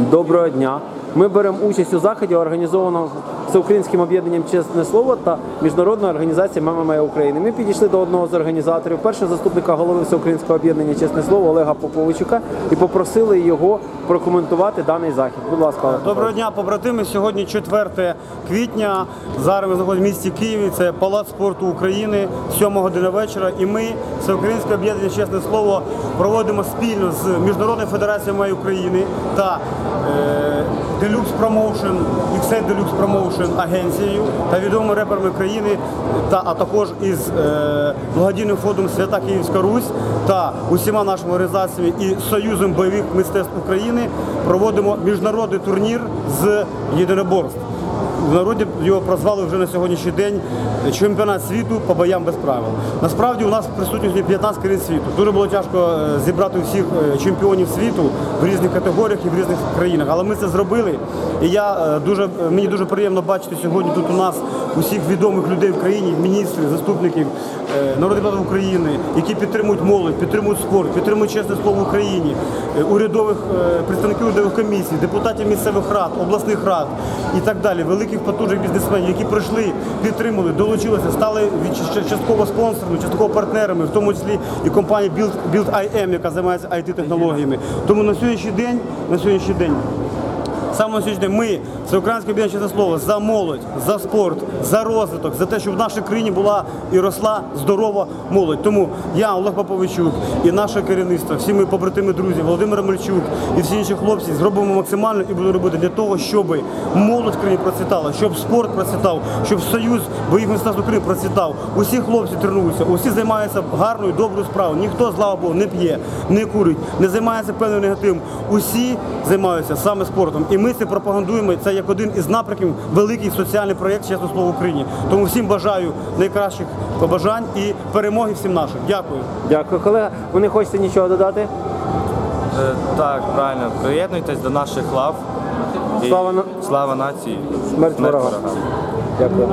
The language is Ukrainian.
Доброго дня. Ми беремо участь у заході, організованому Всеукраїнським об'єднанням Чесне Слово та Міжнародною організацією ММА України. Ми підійшли до одного з організаторів, першого заступника голови Всеукраїнського об'єднання Чесне Слово Олега Поповичука і попросили його прокоментувати даний захід. Будь ласка, Олег. Доброго дня, побратими. Сьогодні 4 квітня. Зараз ми знаходимося в місті Києві. Це Палац спорту України, 7 година вечора. І ми, Всеукраїнське об'єднання Чесне Слово, проводимо спільно з Міжнародною федерацією МА України та Deluxe Promotion, XL Deluxe Promotion агенцією та відомими реперами країни, та а також із е, благодійним фондом Свята Київська Русь та усіма нашими організаціями і Союзом бойових мистецтв України проводимо міжнародний турнір з єдиноборств. В народі його прозвали вже на сьогоднішній день чемпіонат світу по боям без правил. Насправді у нас присутні 15 країн світу. Дуже було тяжко е, зібрати всіх е, чемпіонів світу в різних категоріях і в різних країнах. Але ми це зробили. І я е, дуже мені дуже приємно бачити сьогодні тут у нас усіх відомих людей в країні, міністрів, заступників, народних депутатів України, які підтримують молодь, підтримують спорт, підтримують чесне слово в Україні, урядових представників урядових комісій, депутатів місцевих рад, обласних рад і так далі, великих потужних бізнесменів, які прийшли, підтримали, долучилися, стали частково спонсорами, частково партнерами, в тому числі і компанія Build, Build IM, яка займається it технологіями. Тому на сьогоднішній день, на сьогоднішній день Саме день ми, Всеукраїнське об'єднання «Чесне слово, за молодь, за спорт, за розвиток, за те, щоб в нашій країні була і росла здорова молодь. Тому я, Олег Поповичук, і наше керівництво, всі ми побратими друзі, Володимир Мельчук і всі інші хлопці зробимо максимально і будемо робити для того, щоб молодь в країні процвітала, щоб спорт процвітав, щоб союз бойових мистецтв України процвітав. Усі хлопці тренуються, усі займаються гарною, доброю справою. Ніхто, слава Богу, не п'є, не курить, не займається певним негативом. Усі займаються саме спортом. І ми це пропагандуємо. Це як один із напрямків великий соціальний проєкт чесно слово в Україні. Тому всім бажаю найкращих побажань і перемоги всім нашим. Дякую. Дякую, колега. Ви не хочете нічого додати? Е, Так, правильно. Приєднуйтесь до наших лав. І Слава на- слава нації. Смерть ворогам. Дякую.